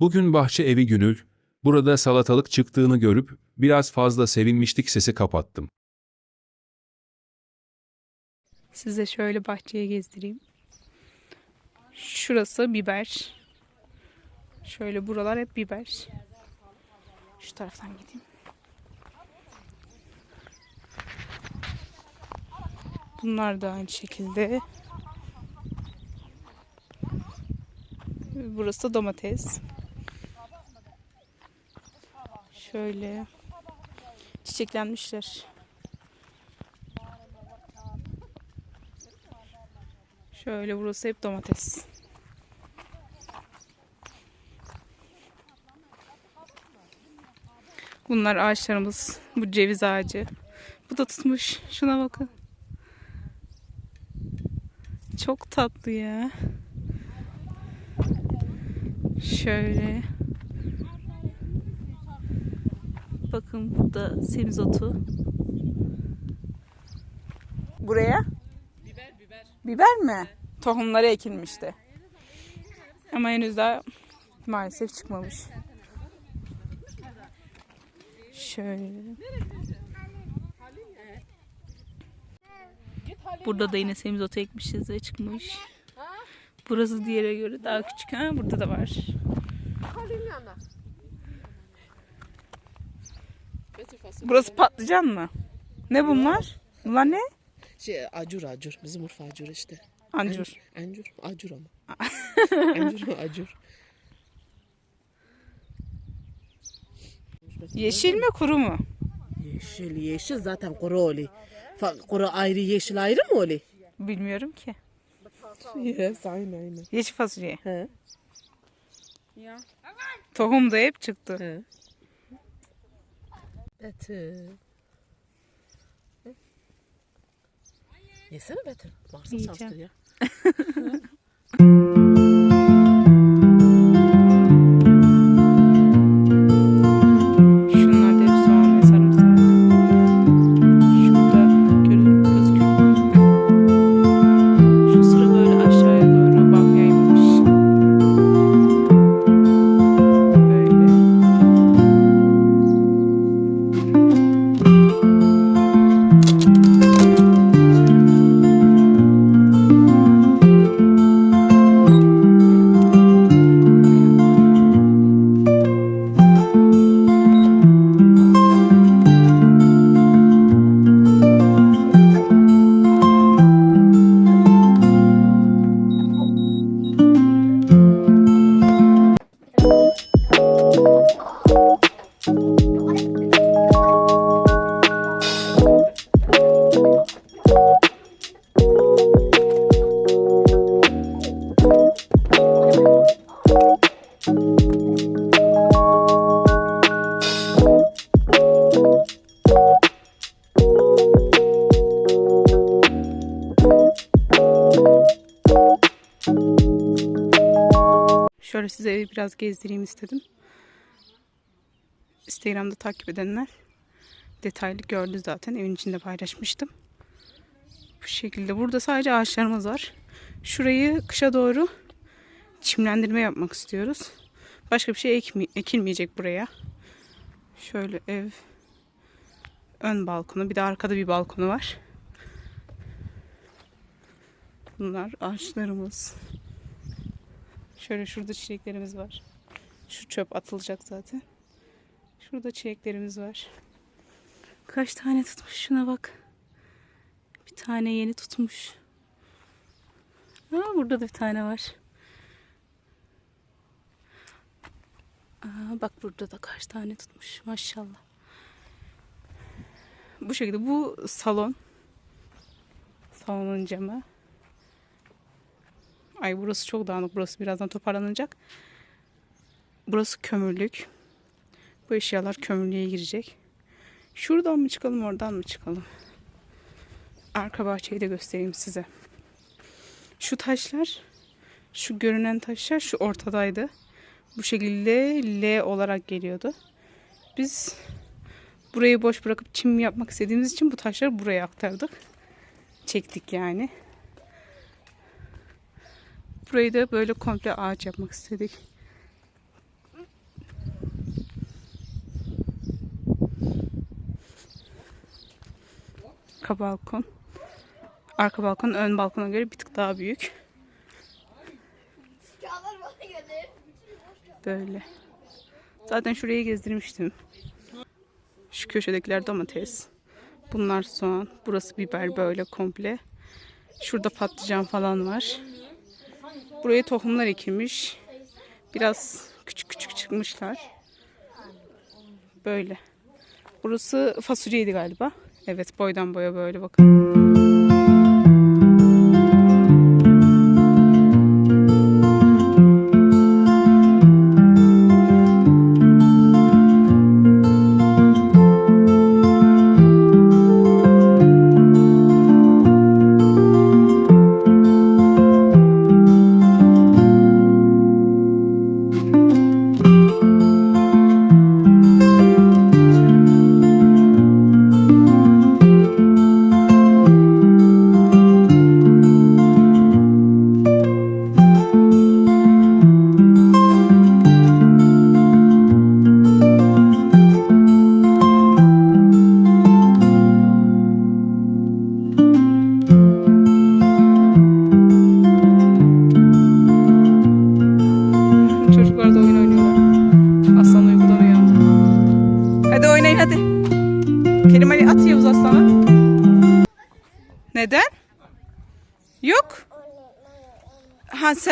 Bugün bahçe evi günü, burada salatalık çıktığını görüp biraz fazla sevinmiştik sesi kapattım. Size şöyle bahçeye gezdireyim. Şurası biber. Şöyle buralar hep biber. Şu taraftan gideyim. Bunlar da aynı şekilde. Burası da domates. Şöyle çiçeklenmişler. Şöyle burası hep domates. Bunlar ağaçlarımız. Bu ceviz ağacı. Bu da tutmuş. Şuna bakın. Çok tatlı ya. Şöyle. Bakın burada semizotu. Buraya? Biber mi? Tohumları ekilmişti. Ama henüz daha maalesef çıkmamış. Şöyle. Burada da yine semizotu ekmişiz ve çıkmış. Burası diğere göre daha küçük. Ha, burada da var. Burası patlıcan mı? Ne bunlar? Bunlar ne? Şey acur acur. Bizim Urfa acur işte. Ancur. Encur. Acur ama. Encur mu acur? Yeşil mi kuru mu? Yeşil yeşil zaten kuru oluyor. Fa- Kuru ayrı yeşil ayrı mı oluyor? Bilmiyorum ki. Yes aynı aynı. Yeşil fasulye. He. Tohum da hep çıktı. He. Betül. Hı? Yesene Betül. Varsa Yiyeceğim. şanslı ya. Şöyle size evi biraz gezdireyim istedim. Instagram'da takip edenler detaylı gördü zaten. Evin içinde paylaşmıştım. Bu şekilde. Burada sadece ağaçlarımız var. Şurayı kışa doğru çimlendirme yapmak istiyoruz. Başka bir şey ekmi- ekilmeyecek buraya. Şöyle ev ön balkonu bir de arkada bir balkonu var. Bunlar ağaçlarımız. Şöyle şurada çiçeklerimiz var. Şu çöp atılacak zaten. Şurada çiçeklerimiz var. Kaç tane tutmuş şuna bak. Bir tane yeni tutmuş. Aa, burada da bir tane var. Aa, bak burada da kaç tane tutmuş maşallah. Bu şekilde bu salon. Salonun camı. Ay burası çok dağınık. Burası birazdan toparlanacak. Burası kömürlük. Bu eşyalar kömürlüğe girecek. Şuradan mı çıkalım oradan mı çıkalım? Arka bahçeyi de göstereyim size. Şu taşlar, şu görünen taşlar şu ortadaydı. Bu şekilde L olarak geliyordu. Biz burayı boş bırakıp çim yapmak istediğimiz için bu taşları buraya aktardık. Çektik yani burayı da böyle komple ağaç yapmak istedik. Arka balkon. Arka balkon ön balkona göre bir tık daha büyük. Böyle. Zaten şurayı gezdirmiştim. Şu köşedekiler domates. Bunlar soğan. Burası biber böyle komple. Şurada patlıcan falan var. Buraya tohumlar ekilmiş. Biraz küçük küçük çıkmışlar. Böyle. Burası fasulyeydi galiba. Evet boydan boya böyle bakın.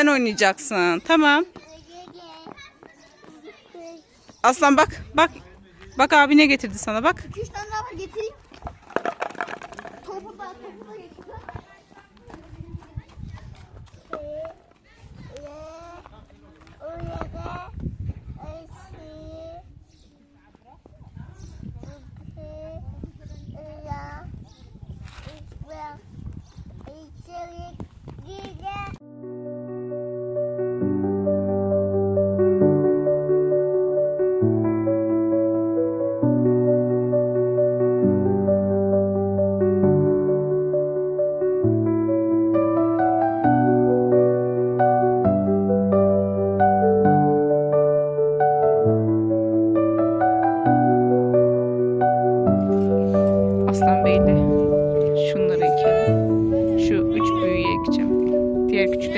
Oynayacaksın. Tamam. Aslan bak. Bak. Bak abi ne getirdi sana bak. Üç tane daha getireyim. Topu da topu da getir. Yeah.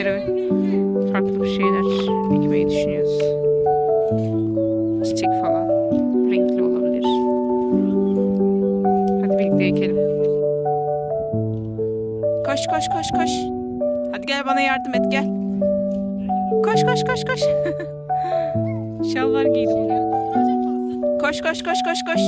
Diğer küçüklere farklı bir şeyler ekmeyi düşünüyoruz. Çiçek falan. Renkli olabilir. Hadi birlikte ekelim. Koş koş koş koş. Hadi gel bana yardım et gel. Koş koş koş koş. Şalvar giydim. Koş koş koş koş koş.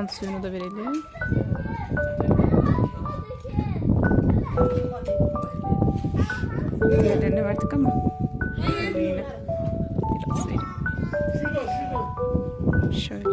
Can suyunu da verelim. Diğerlerine verdik ama. Şöyle.